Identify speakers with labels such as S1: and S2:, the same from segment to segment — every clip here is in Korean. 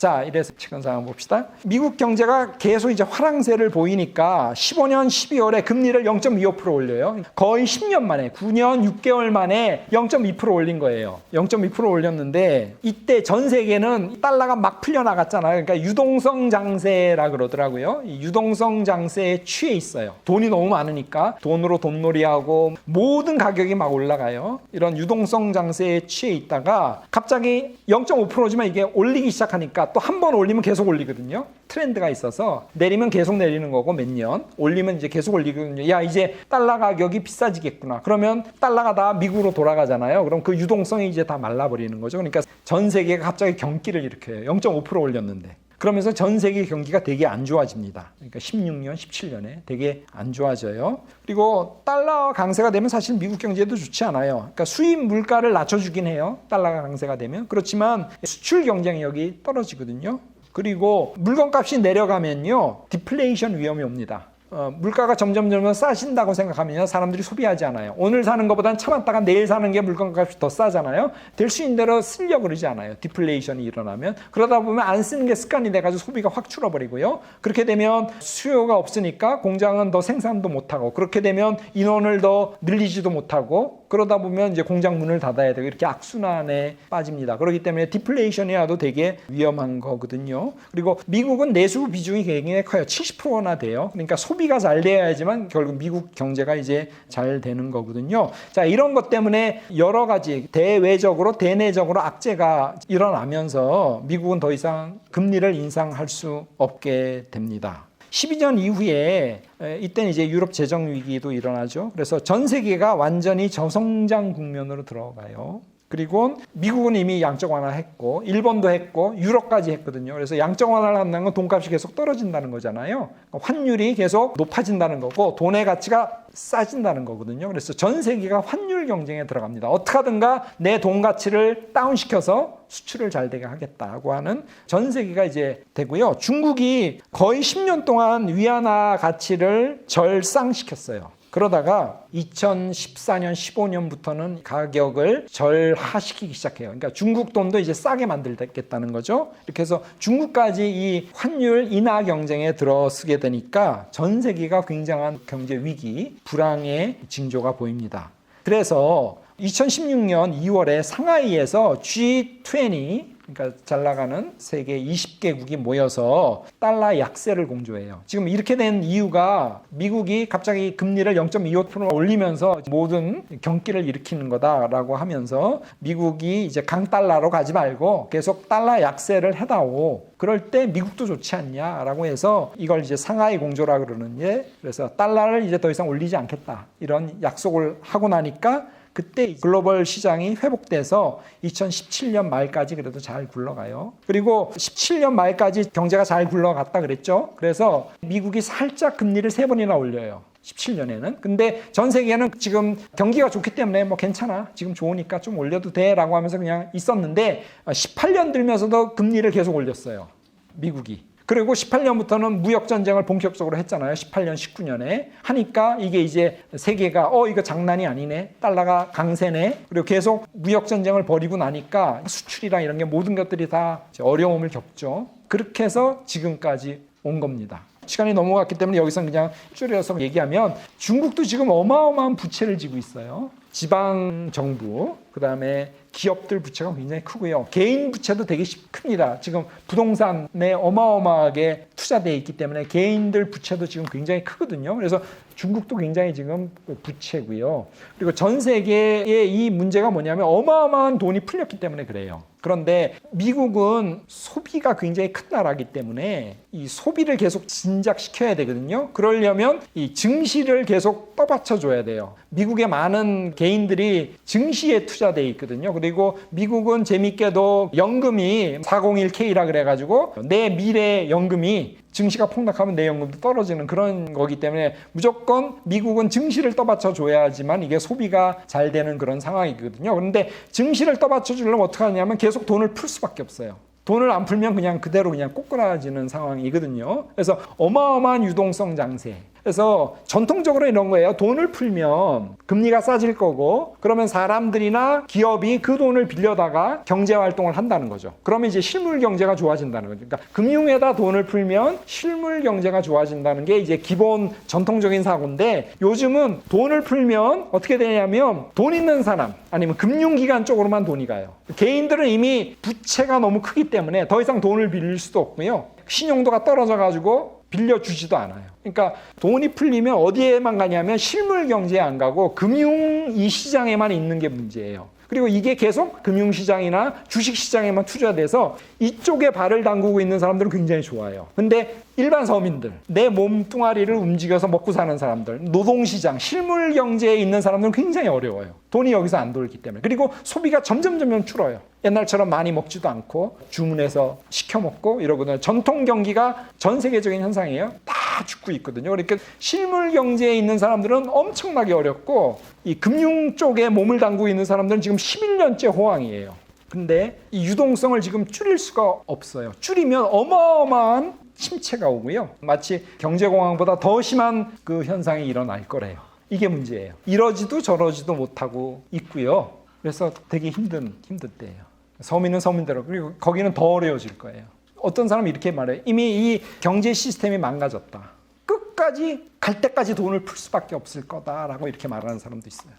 S1: 자, 이래서 최근 상황 봅시다. 미국 경제가 계속 이제 화랑세를 보이니까 15년 12월에 금리를 0.25% 올려요. 거의 10년 만에 9년 6개월 만에 0.2% 올린 거예요. 0.2% 올렸는데 이때 전 세계는 달러가 막 풀려 나갔잖아요. 그러니까 유동성 장세라 그러더라고요. 이 유동성 장세에 취해 있어요. 돈이 너무 많으니까 돈으로 돈놀이하고 모든 가격이 막 올라가요. 이런 유동성 장세에 취해 있다가 갑자기 0.5%지만 이게 올리기 시작하니까 또 한 번 올리면 계속 올리거든요. 트렌드가 있어서 내리면 계속 내리는 거고 몇 년 올리면 이제 계속 올리거든요. 야 이제 달러 가격이 비싸지겠구나. 그러면 달러가 다 미국으로 돌아가잖아요. 그럼 그 유동성이 이제 다 말라버리는 거죠. 그러니까 전 세계가 갑자기 경기를 일으켜요. 0.5% 올렸는데. 그러면서 전 세계 경기가 되게 안 좋아집니다. 그러니까 16년, 17년에 되게 안 좋아져요. 그리고 달러 강세가 되면 사실 미국 경제도 좋지 않아요. 그러니까 수입 물가를 낮춰주긴 해요. 달러가 강세가 되면. 그렇지만 수출 경쟁력이 떨어지거든요. 그리고 물건값이 내려가면요. 디플레이션 위험이 옵니다. 어, 물가가 점점 점점 싸진다고 생각하면 사람들이 소비하지 않아요. 오늘 사는 것보단 참았다가 내일 사는 게 물건값이 더 싸잖아요. 될 수 있는 대로 쓰려고 그러지 않아요. 디플레이션이 일어나면. 그러다 보면 안 쓰는 게 습관이 돼가지고 소비가 확 줄어버리고요. 그렇게 되면 수요가 없으니까 공장은 더 생산도 못하고 그렇게 되면 인원을 더 늘리지도 못하고 그러다 보면 이제 공장 문을 닫아야 되고 이렇게 악순환에 빠집니다. 그렇기 때문에 디플레이션이 와도 되게 위험한 거거든요. 그리고 미국은 내수 비중이 굉장히 커요. 70%나 돼요. 그러니까 소비가 잘 돼야지만 결국 미국 경제가 이제 잘 되는 거거든요. 자, 이런 것 때문에 여러 가지 대외적으로 대내적으로 악재가 일어나면서 미국은 더 이상 금리를 인상할 수 없게 됩니다. 12년 이후에 에, 이때는 이제 유럽 재정 위기도 일어나죠. 그래서 전 세계가 완전히 저성장 국면으로 들어가요. 그리고 미국은 이미 양적 완화했고 일본도 했고 유럽까지 했거든요. 그래서 양적 완화를 한다는 건 돈값이 계속 떨어진다는 거잖아요. 그러니까 환율이 계속 높아진다는 거고 돈의 가치가 싸진다는 거거든요. 그래서 전 세계가 환율 경쟁에 들어갑니다. 어떻게 하든가 내 돈 가치를 다운시켜서 수출을 잘 되게 하겠다고 하는 전 세계가 이제 되고요. 중국이 거의 10년 동안 위안화 가치를 절상시켰어요. 그러다가 2014년, 15년부터는 가격을 절하시키기 시작해요. 그러니까 중국 돈도 이제 싸게 만들겠다는 거죠. 이렇게 해서 중국까지 이 환율 인하 경쟁에 들어서게 되니까 전 세계가 굉장한 경제 위기, 불황의 징조가 보입니다. 그래서 2016년 2월에 상하이에서 G20 그러니까 잘 나가는 세계 20개국이 모여서 달러 약세를 공조해요. 지금 이렇게 된 이유가 미국이 갑자기 금리를 0.25% 올리면서 모든 경기를 일으키는 거다라고 하면서 미국이 이제 강달러로 가지 말고 계속 달러 약세를 해다오. 그럴 때 미국도 좋지 않냐라고 해서 이걸 이제 상하이 공조라 그러는 게 그래서 달러를 이제 더 이상 올리지 않겠다. 이런 약속을 하고 나니까 그때 글로벌 시장이 회복돼서 2017년 말까지 그래도 잘 굴러가요. 그리고 17년 말까지 경제가 잘 굴러갔다 그랬죠. 그래서 미국이 살짝 금리를 세 번이나 올려요. 17년에는. 근데 전 세계는 지금 경기가 좋기 때문에 뭐 괜찮아. 지금 좋으니까 좀 올려도 돼. 라고 하면서 그냥 있었는데 18년 들면서도 금리를 계속 올렸어요. 미국이. 그리고 18년부터는 무역 전쟁을 본격적으로 했잖아요. 18년, 19년에 하니까 이게 이제 세계가 어 이거 장난이 아니네. 달러가 강세네. 그리고 계속 무역 전쟁을 벌이고 나니까 수출이랑 이런 게 모든 것들이 다 어려움을 겪죠. 그렇게 해서 지금까지 온 겁니다. 시간이 넘어갔기 때문에 여기서 그냥 줄여서 얘기하면 중국도 지금 어마어마한 부채를 지고 있어요. 지방 정부, 그 다음에 기업들 부채가 굉장히 크고요. 개인 부채도 되게 큽니다. 지금 부동산에 어마어마하게 투자되어 있기 때문에 개인들 부채도 지금 굉장히 크거든요. 그래서 중국도 굉장히 지금 부채고요. 그리고 전 세계의 이 문제가 뭐냐면 어마어마한 돈이 풀렸기 때문에 그래요. 그런데 미국은 소비가 굉장히 큰 나라이기 때문에 이 소비를 계속 진작시켜야 되거든요. 그러려면 이 증시를 계속 떠받쳐 줘야 돼요. 미국의 많은 개인들이 증시에 투자돼 있거든요. 그리고 미국은 재밌게도 연금이 401k라 그래 가지고 내 미래 연금이 증시가 폭락하면 내 연금도 떨어지는 그런 거기 때문에 무조건 미국은 증시를 떠받쳐 줘야지만 이게 소비가 잘 되는 그런 상황이거든요. 그런데 증시를 떠받쳐 주려면 어떻게 하냐면 계속 돈을 풀 수밖에 없어요. 돈을 안 풀면 그냥 그대로 그냥 꼬꾸라지는 상황이거든요. 그래서 어마어마한 유동성 장세. 그래서 전통적으로 이런 거예요. 돈을 풀면 금리가 싸질 거고 그러면 사람들이나 기업이 그 돈을 빌려다가 경제 활동을 한다는 거죠. 그러면 이제 실물 경제가 좋아진다는 거죠. 그러니까 금융에다 돈을 풀면 실물 경제가 좋아진다는 게 이제 기본 전통적인 사고인데 요즘은 돈을 풀면 어떻게 되냐면 돈 있는 사람 아니면 금융기관 쪽으로만 돈이 가요. 개인들은 이미 부채가 너무 크기 때문에 더 이상 돈을 빌릴 수도 없고요. 신용도가 떨어져 가지고 빌려주지도 않아요. 그러니까 돈이 풀리면 어디에만 가냐면 실물 경제에 안 가고 금융 이 시장에만 있는 게 문제예요. 그리고 이게 계속 금융시장이나 주식시장에만 투자돼서 이쪽에 발을 담그고 있는 사람들은 굉장히 좋아요. 근데 일반 서민들, 내 몸뚱아리를 움직여서 먹고 사는 사람들, 노동시장, 실물 경제에 있는 사람들은 굉장히 어려워요. 돈이 여기서 안 돌기 때문에. 그리고 소비가 점점 점점 줄어요. 옛날처럼 많이 먹지도 않고 주문해서 시켜 먹고 이러거든요. 전통 경기가 전 세계적인 현상이에요. 다 죽고 있거든요. 그러니까 실물 경제에 있는 사람들은 엄청나게 어렵고 이 금융 쪽에 몸을 담그고 있는 사람들은 지금 11년째 호황이에요. 근데 이 유동성을 지금 줄일 수가 없어요. 줄이면 어마어마한 침체가 오고요. 마치 경제공황보다 더 심한 그 현상이 일어날 거래요. 이게 문제예요. 이러지도 저러지도 못하고 있고요. 그래서 되게 힘든 힘든 때예요. 서민은 서민대로 그리고 거기는 더 어려워질 거예요. 어떤 사람이 이렇게 말해요. 이미 이 경제 시스템이 망가졌다. 끝까지 갈 때까지 돈을 풀 수밖에 없을 거다라고 이렇게 말하는 사람도 있어요.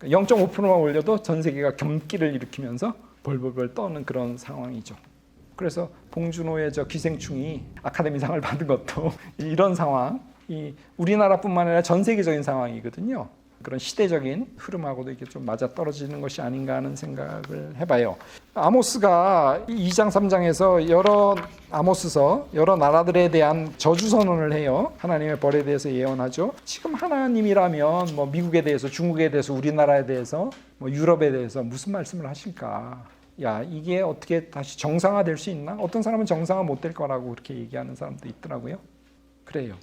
S1: 0.5%만 올려도 전 세계가 경기를 일으키면서 벌벌벌 떠는 그런 상황이죠. 그래서 봉준호의 저 기생충이 아카데미상을 받은 것도 이런 상황, 이 우리나라뿐만 아니라 전 세계적인 상황이거든요. 그런 시대적인 흐름하고도 이게 좀 맞아 떨어지는 것이 아닌가 하는 생각을 해봐요. 아모스가 2장 3장에서 여러 아모스서 여러 나라들에 대한 저주 선언을 해요. 하나님의 벌에 대해서 예언하죠. 지금 하나님이라면 뭐 미국에 대해서, 중국에 대해서, 우리나라에 대해서, 뭐 유럽에 대해서 무슨 말씀을 하실까? 야 이게 어떻게 다시 정상화 될 수 있나? 어떤 사람은 정상화 못 될 거라고 그렇게 얘기하는 사람도 있더라고요. 그래요.